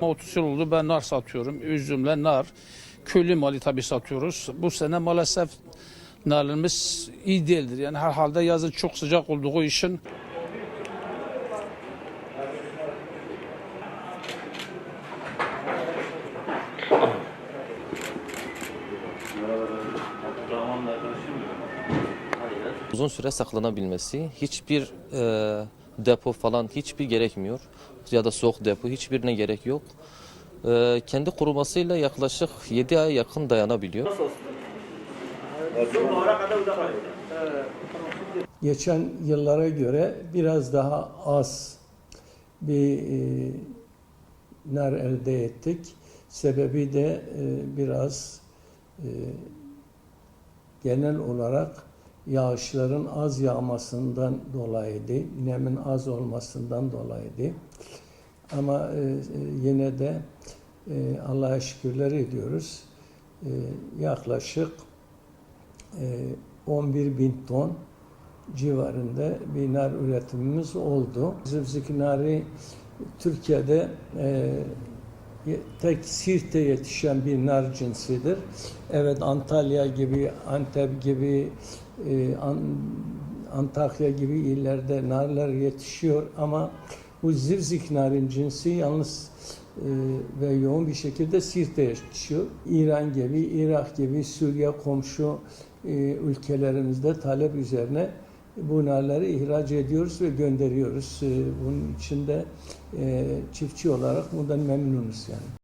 30 yıl oldu ben nar satıyorum. Üzümle nar. Köylü malı tabii satıyoruz. Bu sene maalesef narlarımız iyi değildir. Yani herhalde yazın çok sıcak olduğu için uzun süre saklanabilmesi, hiçbir e, depo falan hiçbir gerekmiyor ya da soğuk depo hiçbirine gerek yok. E, kendi kurumasıyla yaklaşık 7 ay yakın dayanabiliyor. geçen yıllara göre biraz daha az bir e, nar elde ettik. Sebebi de e, biraz e, genel olarak yağışların az yağmasından dolayıydı, nemin az olmasından dolayıydı. Ama e, e, yine de e, Allah'a şükürler ediyoruz. Yaklaşık e, 11 bin ton civarında bir nar üretimimiz oldu. Zıbzık nari Türkiye'de ye- tek Sirt'te yetişen bir nar cinsidir. Evet Antalya gibi, Antep gibi, e, An- Antakya gibi illerde narlar yetişiyor ama bu zivzik narin cinsi yalnız e, ve yoğun bir şekilde Sirt'te yetişiyor. İran gibi, Irak gibi, Suriye komşu e, ülkelerimizde talep üzerine bu narları ihraç ediyoruz ve gönderiyoruz. E, bunun için de e, çiftçi olarak bundan memnunuz yani.